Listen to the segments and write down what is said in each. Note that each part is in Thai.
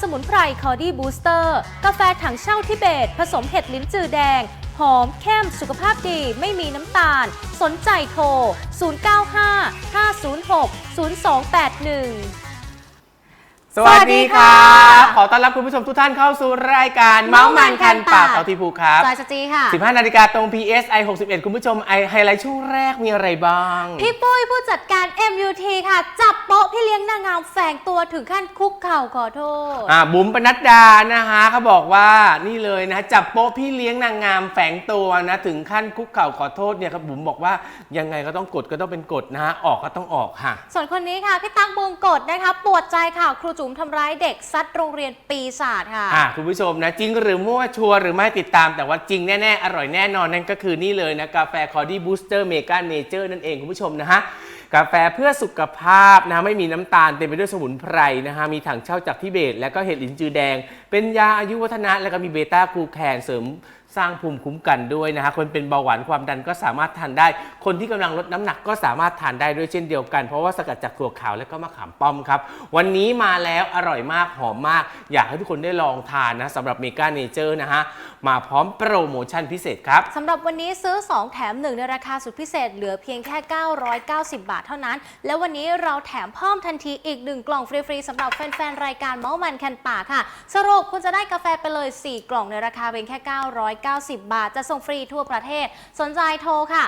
สมุนไพรคอดี้บูสเตอร์กาแฟถังเช่าทิเบต ผสมเห็ดลิ้นจือแดง หอมเข้มสุขภาพดีไม่มีน้ำตาล สนใจโทร 095 506 0281 สวัสดีครัสวัสดีบค่ะ ขอต้อนรับคุณผู้ชมทุกท่านเข้าสู่รายการเมาส์มันคันปากต่อทีภูครับจอยสจีค่ะ 15 นาฬิกาตรง PSI 61 คุณผู้ชมไอไฮไลท์ช่วงแรกมีอะไรบ้าง พี่ปุ้ยผู้จัดการ MUT ค่ะ จับโป๊ะพี่เลี้ยงนางงามแฝงตัวถึงขั้นคุกเข่าขอโทษ อ่าบุ๋มปนัดดานะฮะเขาบอกว่านี่เลยนะจับโป๊ะพี่เลี้ยงนางงามแฝงตัวนะถึงขั้นคุกเข่าขอโทษเนี่ยครับบุ๋มบอกว่ายังไงก็ต้องกดก็ต้องเป็นกฎนะฮะออกก็ต้องออกค่ะ ส่วนคนนี้ค่ะพี่ตั๊กบวงกฎนะคะปวดใจค่ะครูจุ๋มทำร้ายเด็กซัดโรงเรียนปีศาจค่ะ อะคุณผู้ชมนะจริงหรือมั่วชัวร์หรือไม่ติดตาม แต่ว่าจริงแน่ๆ อร่อยแน่นอนนั่นก็คือนี่เลยนะกาแฟคอดี้บูสเตอร์เมกาเนเจอร์นั่นเองคุณผู้ชมนะฮะกาแฟเพื่อสุขภาพนะไม่มีน้ำตาลเต็มไปด้วยสมุนไพรนะฮะมีถังเช่าจากทิเบต แล้วก็เห็ดหลินจือแดง เป็นยาอายุวัฒนะแล้วก็มีเบต้ากูแคนเสริม สร้างภูมิคุ้มกันด้วยนะฮะคนเป็นเบาหวานความดันก็สามารถทานได้ คนที่กำลังลดน้ำหนักก็สามารถทานได้ด้วยเช่นเดียวกัน เพราะว่าสกัดจากถั่วขาวและก็มะขามป้อมครับ วันนี้มาแล้วอร่อยมากหอมมาก อยากให้ทุกคนได้ลองทานนะสำหรับเมกาเนเจอร์นะฮะมาพร้อมโปรโมชั่นพิเศษครับสำหรับวันนี้ซื้อ 2 แถม 1 ในราคาสุดพิเศษเหลือเพียงแค่ 990 บาทเท่านั้น แล้ววันนี้เราแถมเพิ่มทันทีอีก 1 กล่องฟรี ๆสำหรับแฟน ๆ รายการเมาส์มันคันปากค่ะ สรุปคุณจะได้กาแฟไปเลย 4 กล่องในราคาเพียงแค่ 990 บาท จะส่งฟรีทั่วประเทศ สนใจโทรค่ะ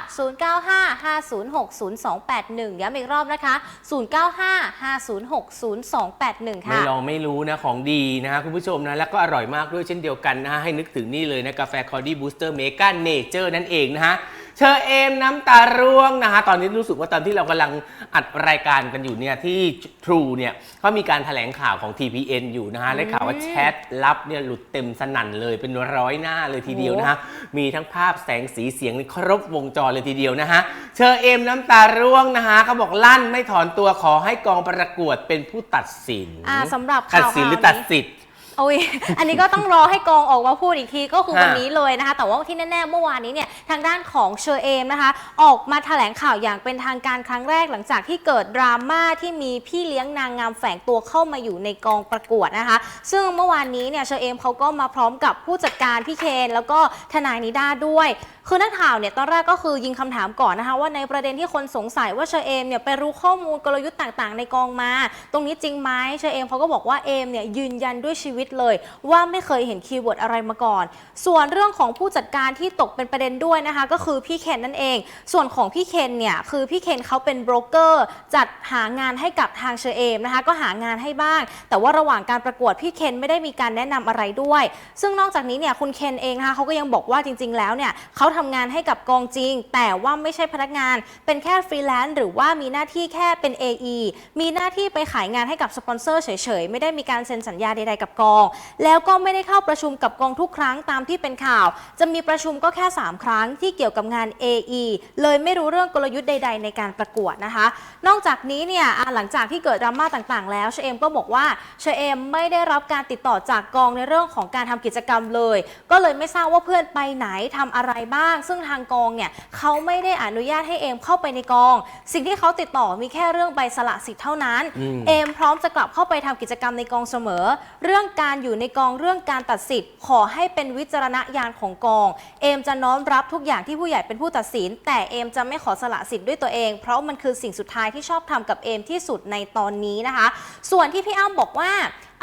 0955060281 ย้ำอีกรอบนะคะ 0955060281 ค่ะ ไม่ลองไม่รู้นะของดีนะฮะคุณผู้ชมนะแล้วก็อร่อยมากด้วยเช่นเดียวกันนะฮะให้นึกถึงนี่เลยนะกาแฟคอดี้บูสเตอร์เมกาเนเจอร์นั่นเองนะฮะเชอเอมน้ำตาร่วงนะฮะตอนนี้รู้สึกว่าตอนที่เรากำลังอัดรายการกันอยู่เนี่ยที่ True เนี่ยเขามีการแถลงข่าวของ TPN อยู่นะฮะได้ข่าวว่าแชทลับเนี่ยหลุดเต็มสนั่นเลยเป็นร้อยหน้าเลยทีเดียวนะฮะมีทั้งภาพแสงสีเสียงนี่ครบวงจรเลยทีเดียวนะฮะเชอเอมน้ำตาร่วงนะฮะเขาบอกลั่นไม่ถอนตัวขอให้กองประกวดเป็นผู้ตัดสินอ่าสำหรับตัดข่าวสินหรือข่าวนี้ตัดสิทธิ์ โอ้ยอันนี้ก็ต้องรอให้กองออกมาพูดอีกทีก็คือวันนี้เลยนะคะ แต่ว่าที่แน่ๆเมื่อวานนี้เนี่ยทางด้านของเชอเอมนะคะ ออกมาแถลงข่าวอย่างเป็นทางการครั้งแรกหลังจากที่เกิดดราม่าที่มีพี่เลี้ยงนางงามแฝงตัวเข้ามาอยู่ในกองประกวดนะคะ ซึ่งเมื่อวานนี้เนี่ยเชอเอมเขาก็มาพร้อมกับผู้จัดการพี่เคนแล้วก็ทนายนิด้าด้วย คือนักข่าวเนี่ยตอนแรกก็คือยิงคำถามก่อนนะคะ ว่าในประเด็นที่คนสงสัยว่าเชอเอมเนี่ยไปรู้ข้อมูลกลยุทธ์ต่างๆ ในกองมา ตรงนี้จริงไหมเชอเอมเขาก็บอกว่าเอมเนี่ยยืนยันด้วยชีวิตเลย ว่าไม่เคยเห็นคีย์เวิร์ดอะไรมาก่อน ส่วนเรื่องของผู้จัดการที่ตกเป็นประเด็นด้วยนะคะ ก็คือพี่เคนนั่นเอง ส่วนของพี่เคนเนี่ยคือพี่เคนเขาเป็นโบรกเกอร์จัดหางานให้กับทางเชอเอมนะคะ ก็หางานให้บ้าง แต่ว่าระหว่างการประกวดพี่เคนไม่ได้มีการแนะนำอะไรด้วย ซึ่งนอกจากนี้เนี่ยคุณเคนเองนะคะเขาก็ยังบอกว่าจริง ๆ แล้วเนี่ยเขาทำงานให้กับกองจริง แต่ว่าไม่ใช่พนักงาน เป็นแค่ฟรีแลนซ์หรือว่ามีหน้าที่แค่เป็น AE มีหน้าที่ไปขายงานให้กับสปอนเซอร์เฉยๆ ไม่ได้มีการเซ็นสัญญาใดๆกับกองแล้วก็ไม่ได้เข้าประชุมกับกองทุกครั้งตามที่เป็นข่าว จะมีประชุมก็แค่ 3 ครั้งที่เกี่ยวกับงาน AE เลยไม่รู้เรื่องกลยุทธ์ใด ๆ ในการประกวดนะคะ นอกจากนี้เนี่ยอะหลังจากที่เกิดดราม่าต่างๆ แล้วเชอเอมก็บอกว่าเชอเอมไม่ได้รับการติดต่อจากกองในเรื่องของการทำกิจกรรมเลย ก็เลยไม่ทราบว่าเพื่อนไปไหนทำอะไรบ้าง ซึ่งทางกองเนี่ยเขาไม่ได้อนุญาตให้เอมเข้าไปในกอง สิ่งที่เขาติดต่อมีแค่เรื่องใบสละสิทธิ์เท่านั้นอืมเอมพร้อมจะกลับเข้าไปทำกิจกรรมในกองเสมอ เรื่องการอยู่ในกองเรื่องการตัดสิทธิ์ขอให้เป็นวิจารณญาณของกอง เอมจะน้อมรับทุกอย่างที่ผู้ใหญ่เป็นผู้ตัดสิน แต่เอมจะไม่ขอสละสิทธิ์ด้วยตัวเอง เพราะมันคือสิ่งสุดท้ายที่ชอบทำกับเอมที่สุดในตอนนี้นะคะ ส่วนที่พี่อ้ำบอกว่า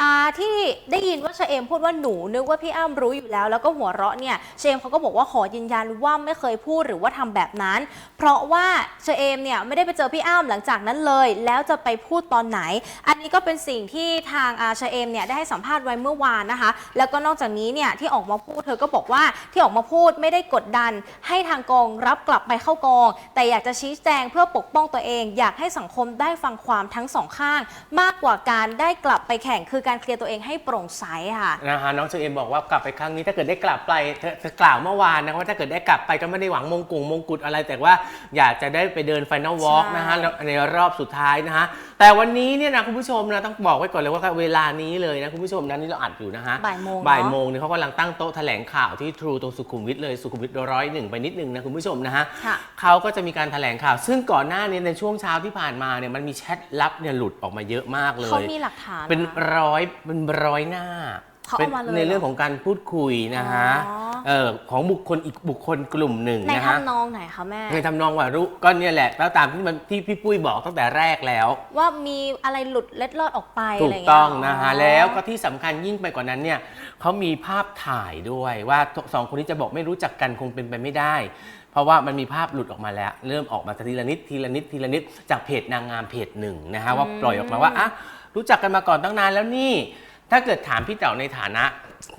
อ่าที่ได้ยินว่าเชเอมพูดว่าหนูนึกว่าพี่อ้ำรู้อยู่แล้ว แล้วก็หัวเราะเนี่ยเชเอมเขาก็บอกว่าขอยืนยันว่าไม่เคยพูดหรือว่าทำแบบนั้น เพราะว่าเชเอมเนี่ยไม่ได้ไปเจอพี่อ้ำหลังจากนั้นเลย แล้วจะไปพูดตอนไหน อันนี้ก็เป็นสิ่งที่ทางอาเชเอมเนี่ยได้ให้สัมภาษณ์ไว้เมื่อวานนะคะ แล้วก็นอกจากนี้เนี่ยที่ออกมาพูดเธอก็บอกว่าที่ออกมาพูดไม่ได้กดดัน ให้ทางกองรับกลับไปเข้ากอง แต่อยากจะชี้แจงเพื่อปกป้องตัวเอง อยากให้สังคมได้ฟังความทั้งสองข้าง มากกว่าการได้กลับไปแข่งคือการเคลียร์ตัวเองให้โปร่งใสค่ะ นะฮะน้องเชอเอมบอกว่ากลับไปครั้งนี้ถ้าเกิดได้กลับไปเธอเธอกล่าวเมื่อวานนะว่าถ้าเกิดได้กลับไปก็ไม่ได้หวังมงกุฎมงกุฎอะไร แต่ว่าอยากจะได้ไปเดินไฟนอลวอล์กใช่ นะฮะในรอบสุดท้ายนะฮะแต่วันนี้เนี่ยนะคุณผู้ชมนะต้องบอกไว้ก่อนเลยว่าเวลานี้เลยนะคุณผู้ชมนะนี่เราอัดอยู่นะฮะ บ่ายโมงเนอะ บ่ายโมงเนี่ยเขากำลังตั้งโต๊ะแถลงข่าวที่ทรูตรงสุขุมวิทเลยสุขุมวิทร้อยหนึ่งไปนิดนึงนะคุณผู้ชมนะฮะค่ะ เขาก็จะมีการแถลงข่าว ซึ่งก่อนหน้านี้ในช่วงเช้าที่ผ่านมาเนี่ยมันมีแชทลับเนี่ยหลุดออกมาเยอะมากเลย เขามีหลักฐานเป็นนะร้อยอยเป็นร้อยหน้าเขาเอามาเลยป็นในเรื่องของการพูดคุยนะฮะอ๋อ เออของบุคคลอีกบุคคลกลุ่มหนึ่งในนะฮะทำนองไหนคะแม่ ในทำนองว่ารู้ก็เนี่ยแหละแล้วตามที่มันที่พี่ปุ้ยบอกตั้งแต่แรกแล้ว ว่ามีอะไรหลุดเล็ดลอดออกไปถูอะไรกเงี้ยต้องนะฮะอ๋อแล้วก็ที่สำคัญยิ่งไปกว่านั้นเนี่ยเขามีภาพถ่ายด้วยว่าสองคนนี้จะบอกไม่รู้จักกันคงเป็นไปไม่ได้ เพราะว่ามันมีภาพหลุดออกมาแล้ว เริ่มออกมาทีละนิดทีละนิดทีละนิดจากเพจนางงามเพจหนึ่งนะฮะว่าปล่อยออกมาว่าอะ รู้จักกันมาก่อนตั้งนานแล้วนี่ ถ้าเกิดถามพี่เต๋าในฐานะ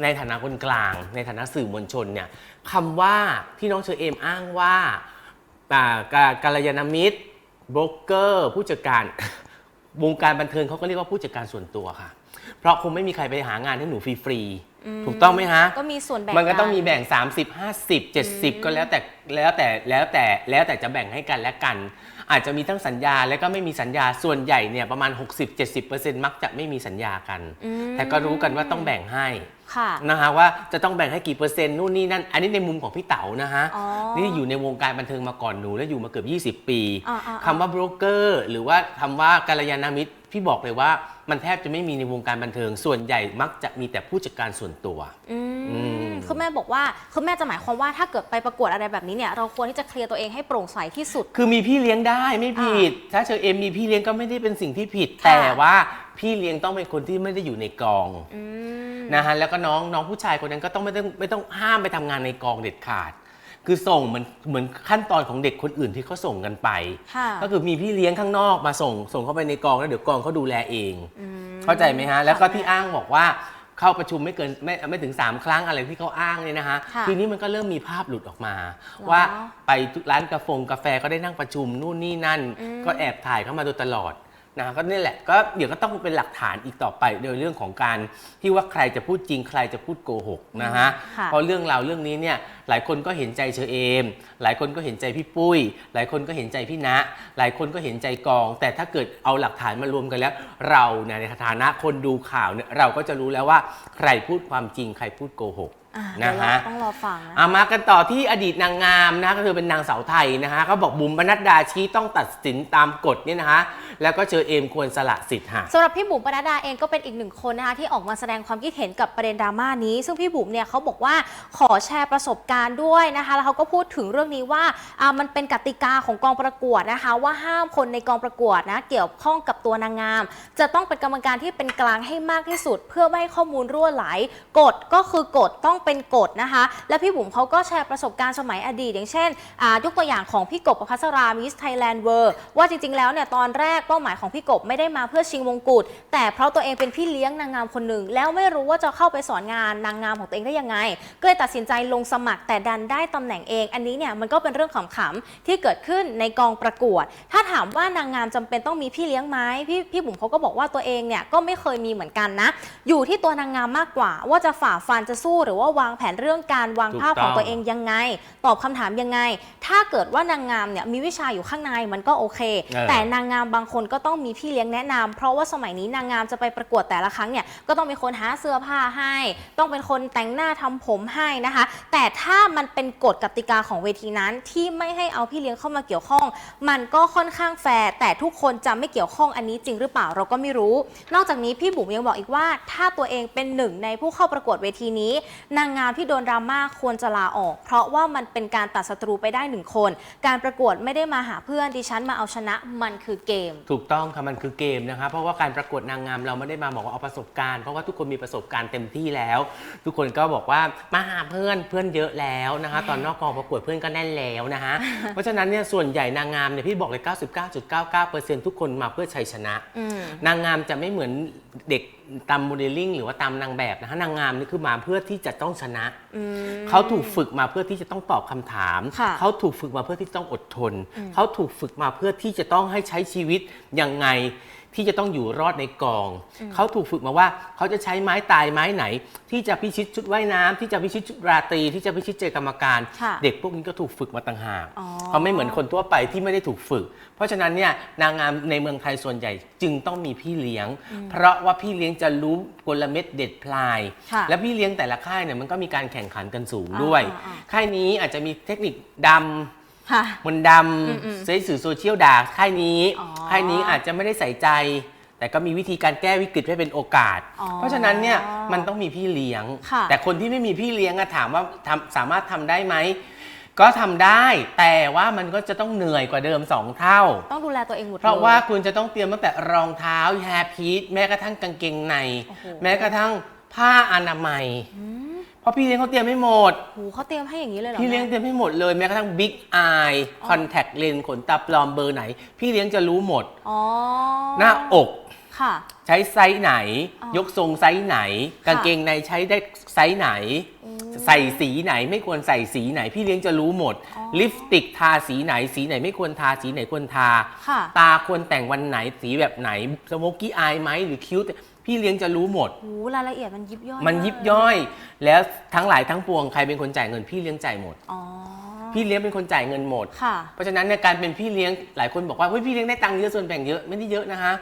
ในฐานะคนกลาง ในฐานะสื่อมวลชนเนี่ยคำว่าที่น้องเชอเอมอ้างว่าอ่ากาการยานมิตรโบรกเกอร์ ผู้จัดการ วงการบันเทิงเขาก็เรียกว่าผู้จัดการส่วนตัวค่ะ เพราะคงไม่มีใครไปหางานให้หนูฟรีๆถูกต้องไหมฮะ ก็มีส่วนแบ่งมันก็ต้องนมีแบ่ง 30 50 70 ก็แล้วแต่แล้วแต่แล้วแต่แล้วแต่จะแบ่งให้กันและกัน อาจจะมีทั้งสัญญาและก็ไม่มีสัญญาส่วนใหญ่เนี่ยประมาณ 60-70%มักจะไม่มีสัญญากันอืมแต่ก็รู้กันว่าต้องแบ่งให้ค่ะนะฮะว่าจะต้องแบ่งให้กี่เปอร์เซ็นต์นู่นนี่นั่น อันนี้ในมุมของพี่เต๋านะฮะอ๋อนี่อยู่ในวงการบันเทิงมาก่อนหนู และอยู่มาเกือบ 20 ปีอ่าๆๆคำว่าโบรกเกอร์หรือว่าคำว่ากัลยาณมิตร พี่บอกเลยว่ามันแทบจะไม่มีในวงการบันเทิง ส่วนใหญ่มักจะมีแต่ผู้จัดการส่วนตัวอือืมมคือแม่บอกว่าคือแม่จะหมายความว่าถ้าเกิดไปประกวดอะไรแบบนี้เนี่ยเราควรที่จะเคลียร์ตัวเองให้โปร่งใสที่สุด คือมีพี่เลี้ยงได้ไม่ผิด ถ้าเชอเอมมีพี่เลี้ยงก็ไม่ได้เป็นสิ่งที่ผิด ค่ะ แต่ว่าพี่เลี้ยงต้องเป็นคนที่ไม่ได้อยู่ในกองอืม นะฮะแล้วก็น้องน้องผู้ชายคนนั้นก็ต้องไม่ต้องไม่ต้องห้ามไปทำงานในกองเด็ดขาด คือส่งเหมือนเหมือนขั้นตอนของเด็กคนอื่นที่เขาส่งกันไป ค่ะก็คือมีพี่เลี้ยงข้างนอกมาส่ง ส่งเข้าไปในกองแล้วเดี๋ยวกองเขาดูแลเองอืมเข้าใจไหมฮะ แล้วก็ค่ะที่อ้างบอกว่าเข้าประชุมไม่เกินไม่ไม่ถึง 3 ครั้งอะไรที่เขาอ้างเนี่ยนะฮะ ค่ะทีนี้มันก็เริ่มมีภาพหลุดออกมาหรอว่าไปร้านกาแฟกาแฟก็ได้นั่งประชุมนู่นนี่นั่น อืม ก็แอบถ่ายเข้ามาโดยตลอด นะฮะก็นี่แหละก็เดี๋ยวก็ต้องเป็นหลักฐานอีกต่อไปโดยเรื่องของการที่ว่าใครจะพูดจริงใครจะพูดโกหกนะฮะค่ะเพราะเรื่องราวเรื่องนี้เนี่ยหลายคนก็เห็นใจเชอเอม หลายคนก็เห็นใจพี่ปุ้ย หลายคนก็เห็นใจพี่ณะหลายคนก็เห็นใจกอง แต่ถ้าเกิดเอาหลักฐานมารวมกันแล้ว เราเนี่ยในฐานะคนดูข่าวเนี่ยเราก็จะรู้แล้วว่าใครพูดความจริงใครพูดโกหกอ่า นะเดี๋ยวเราฮะต้องรอฟังนะอามากันต่อที่อดีตนางงามนะก็คือเป็นนางสาวไทยนะฮะเขาบอกบุ๋มปนัดดาชี้ต้องตัดสินตามกฎเนี่ยนะฮะแล้วก็เจอเอมควรสละสิทธิ์ฮะสำหรับพี่บุ๋มปนัดดาเองก็เป็นอีกหนึ่งคนนะคะที่ออกมาแสดงความคิดเห็นกับประเด็นดราม่านี้ ซึ่งพี่บุ๋มเนี่ยเขาบอกว่าขอแชร์ประสบการณ์ด้วยนะคะแล้วเขาก็พูดถึงเรื่องนี้ว่าอ่ามันเป็นกติกาของกองประกวดนะคะว่าห้ามคนในกองประกวดนะเกี่ยวข้องกับตัวนางงาม จะต้องเป็นกรรมการที่เป็นกลางให้มากที่สุด เพื่อไม่ให้ข้อมูลรั่วไหลกฎก็คือกฎต้องเป็นกฎนะคะ และพี่บุ๋มเขาก็แชร์ประสบการณ์สมัยอดีต อย่างเช่นยกตัวอย่างของพี่กบประพัสรามิสไทยแลนด์เวิร์ว่าจริง ๆ แล้วเนี่ยตอนแรกเป้าหมายของพี่กบไม่ได้มาเพื่อชิงมงกุฎแต่เพราะตัวเองเป็นพี่เลี้ยงนางงามคนหนึ่ง แล้วไม่รู้ว่าจะเข้าไปสอนงานนางงามของตัวเองได้ยังไง ก็เลยตัดสินใจลงสมัครแต่ดันได้ตำแหน่งเอง อันนี้เนี่ยมันก็เป็นเรื่องขำๆที่เกิดขึ้นในกองประกวด ถ้าถามว่านางงามจำเป็นต้องมีพี่เลี้ยงไหมพี่พี่บุ๋มเขาก็บอกว่าตัวเองเนี่ยก็ไม่เคยมีเหมือนกันนะ อยู่ที่ตัวนางงามมากกว่า ว่าจะฝ่าฟันจะสู้หรือว่าวางแผนเรื่องการวางภาพของตัวเองยังไง ตอบคำถามยังไง ถ้าเกิดว่านางงามเนี่ยมีวิชาอยู่ข้างในมันก็โอเคเออแต่นางงามบางคนก็ต้องมีพี่เลี้ยงแนะนำเพราะว่าสมัยนี้นางงามจะไปประกวดแต่ละครั้งเนี่ยก็ต้องมีคนหาเสื้อผ้าให้ ต้องเป็นคนแต่งหน้าทำผมให้นะคะ แต่ถ้ามันเป็นกฎกติกาของเวทีนั้นที่ไม่ให้เอาพี่เลี้ยงเข้ามาเกี่ยวข้อง มันก็ค่อนข้างแฟร์แต่ทุกคนจะไม่เกี่ยวข้องอันนี้จริงหรือเปล่าเราก็ไม่รู้ นอกจากนี้พี่บุ๋มยังบอกอีกว่า ถ้าตัวเองเป็นหนึ่งในผู้เข้าประกวดเวทีนี้นางงามที่โดนดราม่าควรจะลาออก เพราะว่ามันเป็นการตัดศัตรูไปได้หนึ่งคน การประกวดไม่ได้มาหาเพื่อนดิฉันมาเอาชนะมันคือเกม ถูกต้องค่ะมันคือเกมนะคะเพราะว่าการประกวดนางงามเราไม่ได้มาบอกว่าเอาประสบการณ์เพราะว่าทุกคนมีประสบการณ์เต็มที่แล้ว ทุกคนก็บอกว่ามาหาเพื่อนเพื่อนเยอะแล้วนะคะ ตอนนอกกองประกวดเพื่อนก็แน่นแล้วนะคะเพราะฉะนั้นเนี่ยส่วนใหญ่นางงามเนี่ยพี่บอกเลย 99.99%ทุกคนมาเพื่อชัยชนะอืมนางงามจะไม่เหมือนเด็ก ตามโมเดลลิ่งหรือว่าตามนางแบบนะคะนางงามนี่คือมาเพื่อที่จะต้องชนะ อืม เขาถูกฝึกมาเพื่อที่จะต้องตอบคำถาม ค่ะเขาถูกฝึกมาเพื่อที่จะต้องอดทน เขาถูกฝึกมาเพื่อที่จะต้องให้ใช้ชีวิตยังไง ที่จะต้องอยู่รอดในกอง เขาถูกฝึกมาว่าเขาจะใช้ไม้ตายไม้ไหน ที่จะพิชิตชุดว่ายน้ำที่จะพิชิตชุดราตรีที่จะพิชิตเจอกรรมการค่ะเด็กพวกนี้ก็ถูกฝึกมาต่างหากอ๋อเขาไม่เหมือนคนทั่วไปที่ไม่ได้ถูกฝึก เพราะฉะนั้นเนี่ยนางงามในเมืองไทยส่วนใหญ่จึงต้องมีพี่เลี้ยง เพราะว่าพี่เลี้ยงจะรู้กลเม็ดเด็ดพลายค่ะและพี่เลี้ยงแต่ละค่ายเนี่ยมันก็มีการแข่งขันกันสูงด้วยอ่าอ่าค่ายนี้อาจจะมีเทคนิคดำ ค่ะมนต์ดอืมอืมำใช้สื่อโซเชียลด่าค่ายนี้อ๋อค่ายนี้อาจจะไม่ได้ใส่ใจ แต่ก็มีวิธีการแก้วิกฤตให้เป็นโอกาส อ๋อเพราะฉะนั้นเนี่ยมันต้องมีพี่เลี้ยง ค่ะ แต่คนที่ไม่มีพี่เลี้ยงอะถามว่าทำสามารถทำได้ไหม ก็ทำได้แต่ว่ามันก็จะต้องเหนื่อยกว่าเดิมสองเท่า ต้องดูแลตัวเองหมดเพราะลย ว่าคุณจะต้องเตรียมตั้งแต่รองเท้าแฮร์พีทแม้กระทั่งกางเกงใน โอ้โห แม้กระทั่งผ้าอนามัย อืม เพราะพี่เลี้ยงเขาเตรียมให้หมดโหเขาเตรียมให้อย่างนี้เลยเหรอพี่เลี้ยงแม่เตรียมให้หมดเลยแม้กระทั่งบิ๊กอายคอนแทคเลนส์ขนตาปลอมเบอร์ไหน พี่เลี้ยงจะรู้หมด อ๋อหน้าอก ค่ะ ใช้ไซส์ไหน อ๋อยกทรงไซส์ไหน กางเกงในใช้ได้ไซส์ไหน อืมใส่สีไหนไม่ควรใส่สีไหน พี่เลี้ยงจะรู้หมด อ๋อลิปสติกทาสีไหน สีไหนไม่ควรทาสีไหนควรทา ค่ะ ตาควรแต่งวันไหนสีแบบไหนสโมกกี้อายไหมหรือคิ้ว พี่เลี้ยงจะรู้หมด โหรายละเอียดมันยิบย่อยมันยิบย่อย แล้วทั้งหลายทั้งปวงใครเป็นคนจ่ายเงินพี่เลี้ยงจ่ายหมด อ๋อพี่เลี้ยงเป็นคนจ่ายเงินหมด ค่ะ เพราะฉะนั้นในยการเป็นพี่เลี้ยงหลายคนบอกว่าเฮ้ยพี่เลี้ยงได้ตังค์เยอะส่วนแบ่งเยอะไม่ได้เยอะนะคะ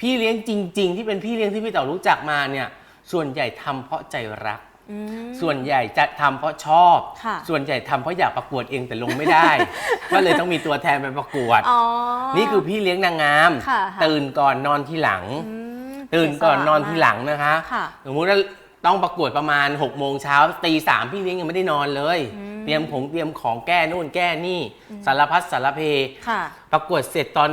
พี่เลี้ยงจริง ๆ ที่เป็นพี่เลี้ยงที่พี่เต๋อรู้จักมาเนี่ยส่วนใหญ่ทำเพราะใจรัก อืม ส่วนใหญ่จะทำเพราะชอบ ค่ะ ส่วนใหญ่ทำเพราะอยากประกวดเองแต่ลงไม่ได้ ก็เลยต้องมีตัวแทนไปประกวด อ๋อ นี่คือพี่เลี้ยงนางงาม ค่ะค่ะตื่นก่อนนอนทีหลัง อืม ตื่นก่อนนอนทีหลังนะคะค่ะสมมุติว่าต้องประกวดประมาณ6กโมงเช้าตีสามพี่เลี้ยงยังไม่ได้นอนเลยอืมเตรียมของเตรียมของแก้นู่นแก้นี่ สารพัดสารเพค่ะ ประกวดเสร็จตอน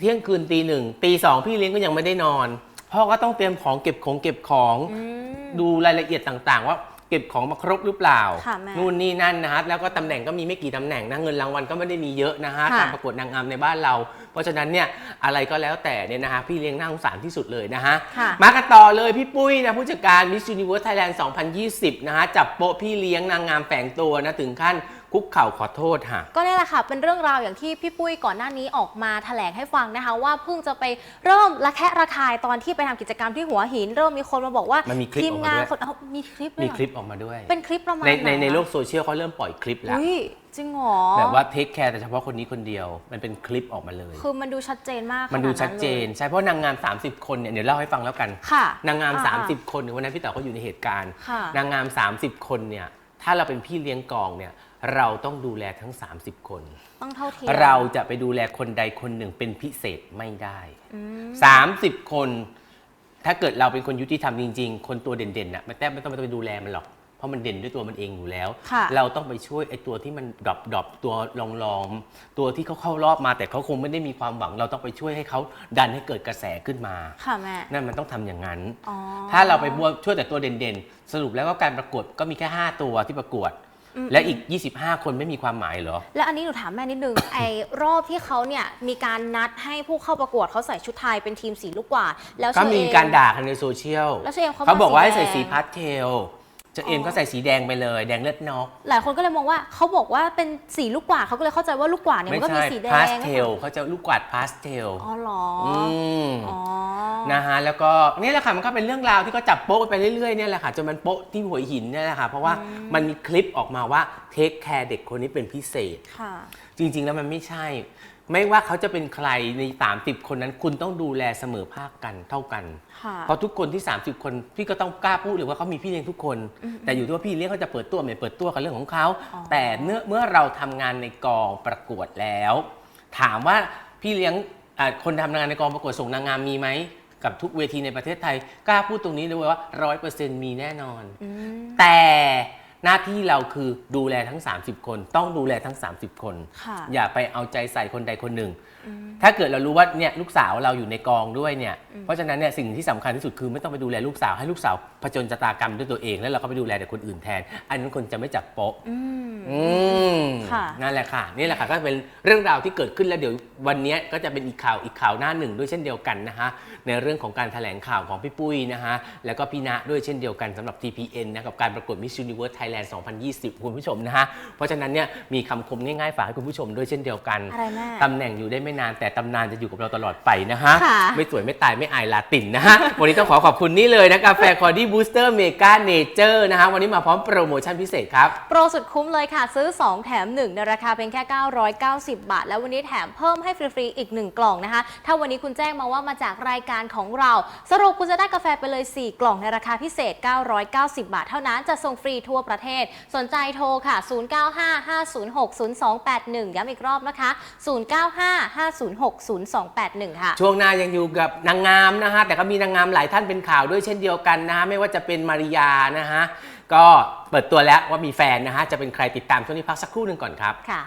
เที่ยงคืนตีหนึ่งตีสองพี่เลี้ยงก็ยังไม่ได้นอนพ่อก็ต้องเตรียมของเก็บของเก็บของอืมดูรายละเอียดต่างๆว่า เก็บของมาครบหรือเปล่า ค่ะแม่นู่นนี่นั่นนะฮะแล้วก็ตำแหน่งก็มีไม่กี่ตำแหน่งนะเงินรางวัลก็ไม่ได้มีเยอะนะฮะค่ะ การประกวดนางงามในบ้านเรา เพราะฉะนั้นเนี่ยอะไรก็แล้วแต่เนี่ยนะฮะพี่เลี้ยงน่าสงสารที่สุดเลยนะฮะ ค่ะ มากันต่อเลยพี่ปุ้ยนะผู้จัดการ Miss Universe Thailand 2020 นะฮะ จับโป๊ะพี่เลี้ยงนางงามแฝงตัวนะ ถึงขั้น คุกเข่าขอโทษค่ะ ก็เนี่ยแหละค่ะ เป็นเรื่องราวอย่างที่พี่ปุ้ยก่อนหน้านี้ออกมาแถลงให้ฟังนะคะ ว่าเพิ่งจะไปเริ่มระแคะระคายตอนที่ไปทำกิจกรรมที่หัวหิน เริ่มมีคนมาบอกว่ามันมีคลิปทีมออกมางานด้วย คนเอามีคลิปด้วยมีเหรอคลิปออกมาด้วย เป็นคลิปประมาณในไหในนในคะโลกโซเชียลเขาเริ่มปล่อยคลิปแล้ว อุ้ยจริงเหรอแบบว่าเทคแคร์แต่เฉพาะคนนี้คนเดียว มันเป็นคลิปออกมาเลย คือมันดูชัดเจนมากมันดูขาชัดเจนลยใช่ เพราะนางงาม 30 คนเนี่ยเดี๋ยวเล่าให้ฟังแล้วกัน ค่ะนางงาม อ่30 คนเนี่ยวันนั้นพี่เต๋อเขาอยู่ในเหตุการณ์ ค่ะ นางงาม 30 คนเนี่ย ถ้าเราเป็นพี่เลี้ยงกองเนี่ย เราต้องดูแลทั้ง 30 คน ต้องเท่าเทียมเราจะไปดูแลคนใดคนหนึ่งเป็นพิเศษไม่ได้ อืม30 คน ถ้าเกิดเราเป็นคนยุติธรรมจริง ๆ คนตัวเด่นๆน่ะไม่แต่ไม่ต้องไปดูแลมันหรอก เพราะมันเด่นด้วยตัวมันเองอยู่แล้ว ค่ะ เราต้องไปช่วยไอ้ตัวที่มันดรอปดรอปตัวลองลองๆตัวที่เขาเข้ารอบมาแต่เขาคงไม่ได้มีความหวัง เราต้องไปช่วยให้เขาดันให้เกิดกระแสขึ้นมา ค่ะแม่ นั่นมันต้องทำอย่างนั้น อ๋อ ถ้าเราไปบัวช่วยแต่ตัวเด่นๆ สรุปแล้วก็การประกวดก็มีแค่ 5 ตัวที่ประกวดอืม และอีก 25 คนไม่มีความหมายเหรอ แล้วอันนี้หนูถามแม่นิดนึง ไอ้รอบที่เขาเนี่ยมีการนัดให้ผู้เข้าประกวดเขาใส่ชุดไทยเป็นทีมสีลูกกวาดแล้วก็เชอมีเอการด่ากันในโซเชียลแล้วเชอเอมเขาเขาบอกว่าให้แดใส่งสีพาสเทล เจะเอ็มอ๋อก็ใส่สีแดงไปเลย แดงเลือดนกหลายคนก็เลยมองว่าเขาบอกว่าเป็นสีลูกกวาดเขาก็เลยเข้าใจว่าลูกกวาดเนี่ยไม่มันก็มีใช่สีแดงพาสเทลเขาจะลูกกวาดพาสเทลอ๋อเหรออืมอ๋อนะฮะแล้วก็นี่แหละค่ะมันก็เป็นเรื่องราวที่เขาจับโป๊ะไปเรื่อยๆเนี่ยแหละค่ะจนมันโป๊ะที่หัวหินเนี่ยแหละค่ะเพราะว่ามันมีคลิปออกมาว่าเทคแคร์เด็กคนนี้เป็นพิเศษค่ะจริง ๆ แล้วมันไม่ใช่ ไม่ว่าเขาจะเป็นใครใน 30 คนนั้น คุณต้องดูแลเสมอภาคกันเท่ากัน ค่ะเพราะทุกคนที่ 30 คนพี่ก็ต้องกล้าพูดเลยว่าเขามีพี่เลี้ยงทุกคน แต่อยู่ที่ว่าพี่เลี้ยงเขาจะเปิดตัวไม่เปิดตัวกับเรื่องของเขาอ๋อแต่เมื่อเมื่อเราทำงานในกองประกวดแล้ว ถามว่าพี่เลี้ยงอ่าคนทำงานในกองประกวดส่งนางงามมีไหมกับทุกเวทีในประเทศไทยกล้าพูดตรงนี้เลยว่าร้อยเปอร์เซ็นต์มีแน่นอน อืม แต่ หน้าที่เราคือดูแลทั้ง 30 คน ต้องดูแลทั้ง 30 คน ค่ะ อย่าไปเอาใจใส่คนใดคนหนึ่ง ถ้าเกิดเรารู้ว่าเนี่ยลูกสาวเราอยู่ในกองด้วยเนี่ย เพราะฉะนั้นเนี่ยสิ่งที่สำคัญที่สุดคือไม่ต้องไปดูแลลูกสาวให้ลูกสาวผจญชะตากรรมด้วยตัวเอง แล้วเราก็ไปดูแลแต่คนอื่นแทน อันนั้นคนจะไม่จับโป๊ะอืมอืมค่ะนั่นแหละค่ะ นี่แหละค่ะก็เป็นเรื่องราวที่เกิดขึ้นแล้วเดี๋ยววันนี้ก็จะเป็นอีกข่าวอีกข่าวหน้าหนึ่งด้วยเช่นเดียวกันนะคะในเรื่องของการแถลงข่าวของพี่ปุ้ยนะคะแล้วก็พี่ณด้วยเช่นเดียวกันสำหรับ TPN นะกับการประกวด Miss Universe Thailand 2020 คุณผู้ชมนะคะเพราะฉะนั้นเนี่ยมีคำคมง่ายๆฝากให้คุณผู้ชมด้วยเช่นเดียวกันอะไรแม่ตำแหน่งอยู่ได้ไม่นานแต่ตำนานจะอยู่กับเราตลอดไปนะฮะ ค่ะ ไม่สวยไม่ตายไม่อายลาตินนะฮะ วันนี้ต้องขอขอบคุณนี่เลยนะกาแฟคอร์ดี้บูสเตอร์เมกาเนเจอร์นะฮะ วันนี้มาพร้อมโปรโมชั่นพิเศษครับ โปรสุดคุ้มเลยค่ะ ซื้อ 2 แถม 1 ในราคาเพียงแค่ 990 บาท แล้ววันนี้แถมเพิ่มให้ฟรี ๆ อีก 1 กล่องนะคะ ถ้าวันนี้คุณแจ้งมาว่ามาจากรายการของเรา สรุปคุณจะได้กาแฟไปเลย 4 กล่องในราคาพิเศษ 990 บาท เท่านั้นจะส่งฟรีทั่วประเทศ สนใจโทรค่ะ 0955060281 ย้ำอีกรอบนะคะ 0955060281 025060281 ค่ะ ช่วงหน้ายังอยู่กับนางงามนะฮะ แต่ก็มีนางงามหลายท่านเป็นข่าวด้วยเช่นเดียวกันนะฮะ ไม่ว่าจะเป็นมาริยานะฮะ ก็เปิดตัวแล้วว่ามีแฟนนะฮะ จะเป็นใครติดตามช่วงนี้พักสักครู่หนึ่งก่อนครับ ค่ะ